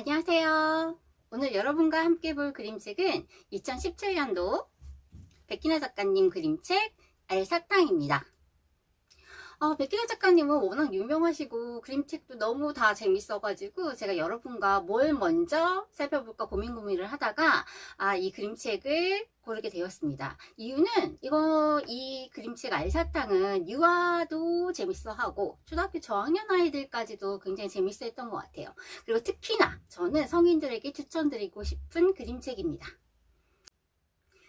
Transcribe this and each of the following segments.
안녕하세요. 오늘 여러분과 함께 볼 그림책은 2017년도 백기나 작가님 그림책 알사탕입니다. 어, 백기나 작가님은 워낙 유명하시고 그림책도 너무 다 재밌어가지고 제가 여러분과 뭘 먼저 살펴볼까 고민 고민을 하다가 아, 이 그림책을 고르게 되었습니다. 이유는 이거 이 그림책 알사탕은 유아도 재밌어하고 초등학교 저학년 아이들까지도 굉장히 재밌어했던 것 같아요. 그리고 특히나 저는 성인들에게 추천드리고 싶은 그림책입니다.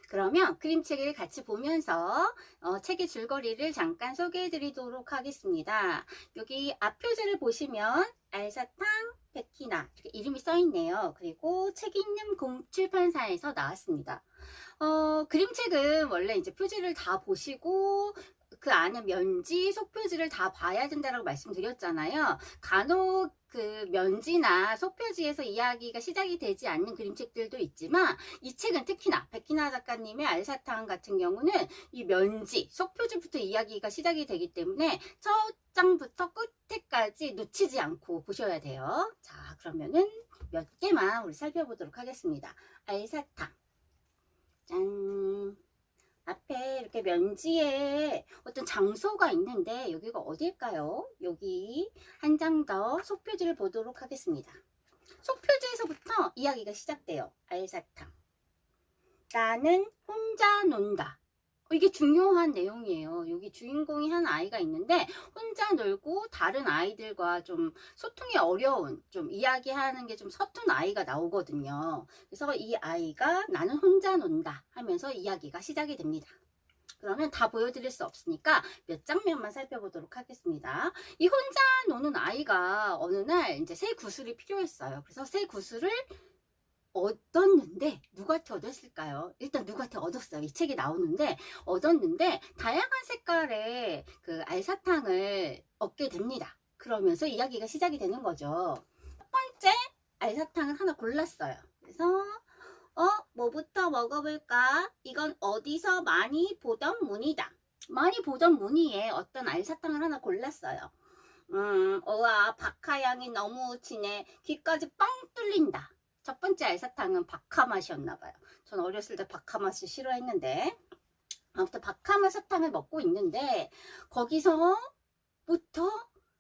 그러면 그림책을 같이 보면서 어, 책의 줄거리를 잠깐 소개해 드리도록 하겠습니다. 여기 앞 표지를 보시면 알사탕 백희나 이렇게 이름이 써 있네요. 그리고 책 있는 공출판사에서 나왔습니다. 어, 그림책은 원래 이제 표지를 다 보시고 그 안에 면지, 속표지를 다 봐야 된다고 말씀드렸잖아요. 간혹 그 면지나 속표지에서 이야기가 시작이 되지 않는 그림책들도 있지만 이 책은 특히나 백희나 작가님의 알사탕 같은 경우는 이 면지, 속표지부터 이야기가 시작이 되기 때문에 첫 장부터 끝에까지 놓치지 않고 보셔야 돼요. 자, 그러면은 몇 개만 우리 살펴보도록 하겠습니다. 알사탕. 짠. 앞에 이렇게 면지에 어떤 장소가 있는데 여기가 어딜까요? 여기 한 장 더 속표지를 보도록 하겠습니다. 속표지에서부터 이야기가 시작돼요. 알사탕. 나는 혼자 논다. 어, 이게 중요한 내용이에요. 여기 주인공이 한 아이가 있는데 혼자 놀고 다른 아이들과 좀 소통이 어려운 좀 이야기하는 게 좀 서툰 아이가 나오거든요. 그래서 이 아이가 나는 혼자 논다 하면서 이야기가 시작이 됩니다. 그러면 다 보여드릴 수 없으니까 몇 장면만 살펴보도록 하겠습니다. 이 혼자 노는 아이가 어느 날 이제 새 구슬이 필요했어요. 그래서 새 구슬을 얻었는데 누구한테 얻었을까요? 일단 누구한테 얻었어요. 이 책이 나오는데 얻었는데 다양한 색깔의 그 알사탕을 얻게 됩니다. 그러면서 이야기가 시작이 되는 거죠. 첫 번째 알사탕을 하나 골랐어요. 그래서 어 뭐부터 먹어볼까? 이건 어디서 많이 보던 문이다. 많이 보던 무늬에 어떤 알사탕을 하나 골랐어요. 음, 우와, 박하향이 너무 진해. 귀까지 뻥 뚫린다. 첫 번째 알사탕은 박하 맛이었나 봐요. 전 어렸을 때 박하 맛을 싫어했는데 아무튼 박하 사탕을 먹고 있는데 거기서부터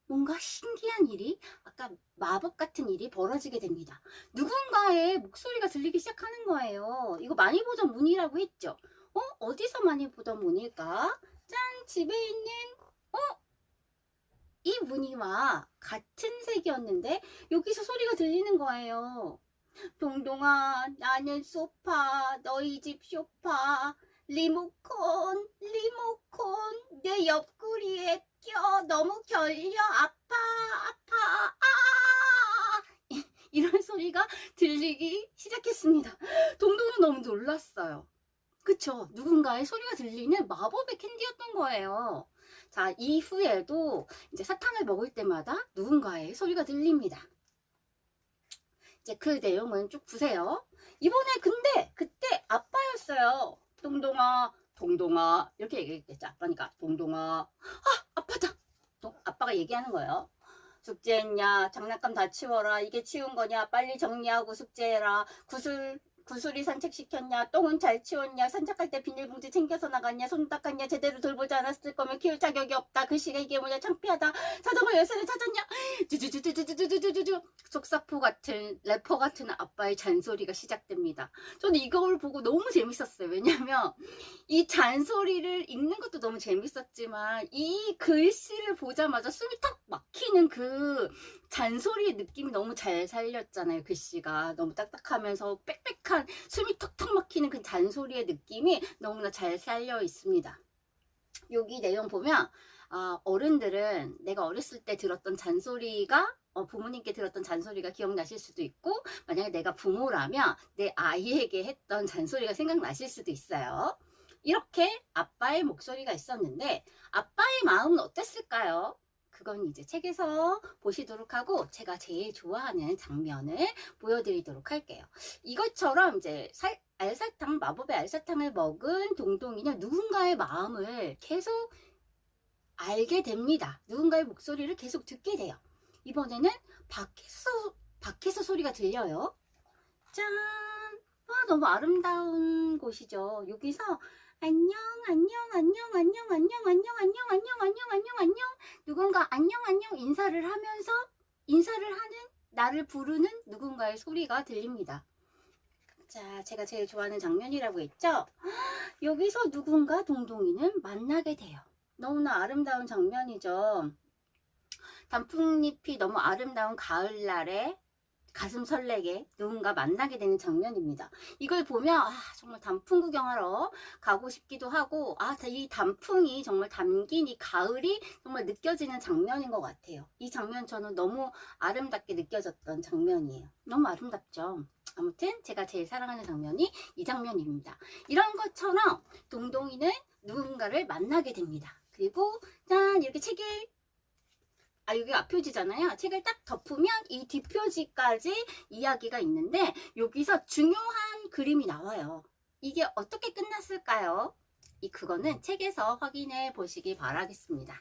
뭔가 신기한 일이 아까 마법 같은 일이 벌어지게 됩니다. 누군가의 목소리가 들리기 시작하는 거예요. 이거 많이 보던 문이라고 했죠. 어? 어디서 많이 보던 문일까? 짠! 집에 있는 어? 이 무늬와 같은 색이었는데 여기서 소리가 들리는 거예요. 동동아, 나는 소파, 너희 집 소파, 리모컨, 리모컨, 내 옆 구리에 껴, 너무 결려, 아파, 아파, 아! 이- 이런 소리가 들리기 시작했습니다. 동동은 너무 놀랐어요. 그쵸? 누군가의 소리가 들리는 마법의 캔디였던 거예요. 자, 이후에도 이제 사탕을 먹을 때마다 누군가의 소리가 들립니다. 이제 그 내용은 쭉 보세요. 이번에 근데 그때 아빠였어요. 동동아, 동동아 이렇게 얘기했겠죠. 아빠니까 동동아, 아 아빠가 얘기하는 거예요. 숙제했냐? 장난감 다 치워라. 이게 치운 거냐? 빨리 정리하고 숙제해라. 구슬 구슬이 산책시켰냐? 똥은 잘 치웠냐? 산책할 때 비닐봉지 챙겨서 나갔냐? 손 닦았냐? 제대로 돌보지 않았을 거면 키울 자격이 없다. 글씨가 이게 뭐냐? 창피하다. 자전거 열쇠를 찾았냐? 쭈쭈쭈쭈쭈쭈쭈쭈쭈 속사포 같은 래퍼 같은 아빠의 잔소리가 시작됩니다. 저는 이걸 보고 너무 재밌었어요. 왜냐면 이 잔소리를 읽는 것도 너무 재밌었지만 이 글씨를 보자마자 숨이 탁막 히는 그 잔소리의 느낌이 너무 잘 살렸잖아요. 글씨가 너무 딱딱하면서 빽빽한 숨이 턱턱 막히는 그 잔소리의 느낌이 너무나 잘 살려 있습니다. 여기 내용 보면 아, 어른들은 내가 어렸을 때 들었던 잔소리가 어, 부모님께 들었던 잔소리가 기억나실 수도 있고 만약에 내가 부모라면 내 아이에게 했던 잔소리가 생각나실 수도 있어요. 이렇게 아빠의 목소리가 있었는데 아빠의 마음은 어땠을까요? 그건 이제 책에서 보시도록 하고 제가 제일 좋아하는 장면을 보여드리도록 할게요. 이것처럼 이제 살, 알사탕 마법의 알사탕을 먹은 동동이는 누군가의 마음을 계속 알게 됩니다. 누군가의 목소리를 계속 듣게 돼요. 이번에는 밖에서 밖에서 소리가 들려요. 짠! 와, 너무 아름다운 곳이죠. 여기서 안녕, 안녕, 안녕, 안녕, 안녕, 안녕, 안녕, 안녕, 안녕, 안녕, 안녕. 누군가 안녕, 안녕 인사를 하면서 인사를 하는 나를 부르는 누군가의 소리가 들립니다. 자, 제가 제일 좋아하는 장면이라고 했죠? 여기서 누군가 동동이는 만나게 돼요. 너무나 아름다운 장면이죠. 단풍잎이 너무 아름다운 가을날에 가슴 설레게 누군가 만나게 되는 장면입니다. 이걸 보면 아, 정말 단풍 구경하러 가고 싶기도 하고 아, 이 단풍이 정말 담긴 이 가을이 정말 느껴지는 장면인 것 같아요. 이 장면 저는 너무 아름답게 느껴졌던 장면이에요. 너무 아름답죠. 아무튼 제가 제일 사랑하는 장면이 이 장면입니다. 이런 것처럼 동동이는 누군가를 만나게 됩니다. 그리고 짠 이렇게 책을 아 여기 앞표지잖아요. 책을 딱 덮으면 이 뒷표지까지 이야기가 있는데 여기서 중요한 그림이 나와요. 이게 어떻게 끝났을까요? 이 그거는 책에서 확인해 보시기 바라겠습니다.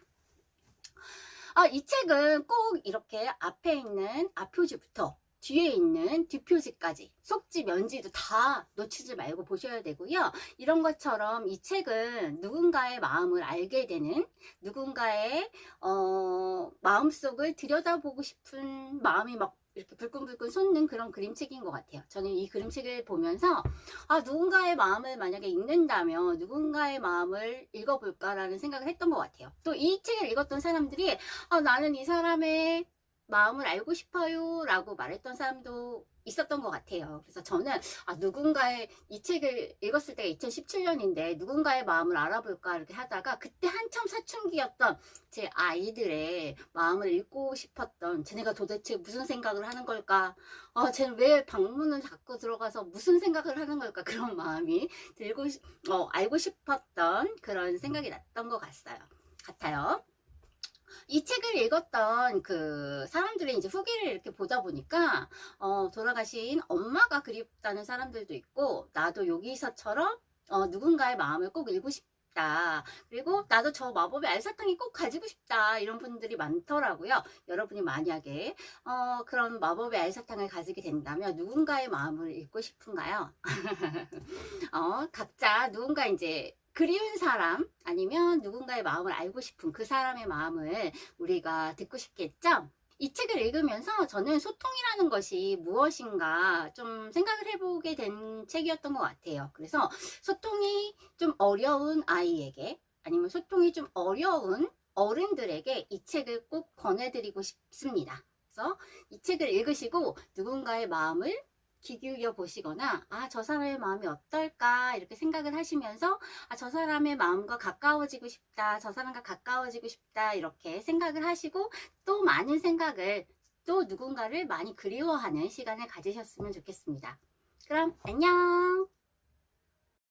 아, 이 책은 꼭 이렇게 앞에 있는 앞표지부터 뒤에 있는 뒷표지까지 속지 면지도 다 놓치지 말고 보셔야 되고요. 이런 것처럼 이 책은 누군가의 마음을 알게 되는 누군가의 어, 마음속을 들여다보고 싶은 마음이 막 이렇게 불끈불끈 솟는 그런 그림책인 것 같아요. 저는 이 그림책을 보면서 아 누군가의 마음을 만약에 읽는다면 누군가의 마음을 읽어볼까라는 생각을 했던 것 같아요. 또 이 책을 읽었던 사람들이 아 나는 이 사람의 마음을 알고 싶어요 라고 말했던 사람도 있었던 것 같아요. 그래서 저는 아, 누군가의 이 책을 읽었을 때가 2017년인데 누군가의 마음을 알아볼까 이렇게 하다가 그때 한참 사춘기였던 제 아이들의 마음을 읽고 싶었던 쟤네가 도대체 무슨 생각을 하는 걸까? 어, 쟤는 왜 방문을 자꾸 들어가서 무슨 생각을 하는 걸까? 그런 마음이 들고 싶- 어, 알고 싶었던 그런 생각이 났던 것 같아요. 같아요. 이 책을 읽었던 그 사람들의 이제 후기를 이렇게 보다 보니까 어, 돌아가신 엄마가 그립다는 사람들도 있고 나도 여기서처럼 어, 누군가의 마음을 꼭 읽고 싶다. 그리고 나도 저 마법의 알사탕이 꼭 가지고 싶다. 이런 분들이 많더라고요. 여러분이 만약에 어, 그런 마법의 알사탕을 가지게 된다면 누군가의 마음을 읽고 싶은가요? 어, 각자 누군가 이제 그리운 사람 아니면 누군가의 마음을 알고 싶은 그 사람의 마음을 우리가 듣고 싶겠죠? 이 책을 읽으면서 저는 소통이라는 것이 무엇인가 좀 생각을 해보게 된 책이었던 것 같아요. 그래서 소통이 좀 어려운 아이에게 아니면 소통이 좀 어려운 어른들에게 이 책을 꼭 권해드리고 싶습니다. 그래서 이 책을 읽으시고 누군가의 마음을 귀 기울여 보시거나 아 저 사람의 마음이 어떨까 이렇게 생각을 하시면서 아 저 사람의 마음과 가까워지고 싶다 저 사람과 가까워지고 싶다 이렇게 생각을 하시고 또 많은 생각을 또 누군가를 많이 그리워하는 시간을 가지셨으면 좋겠습니다. 그럼 안녕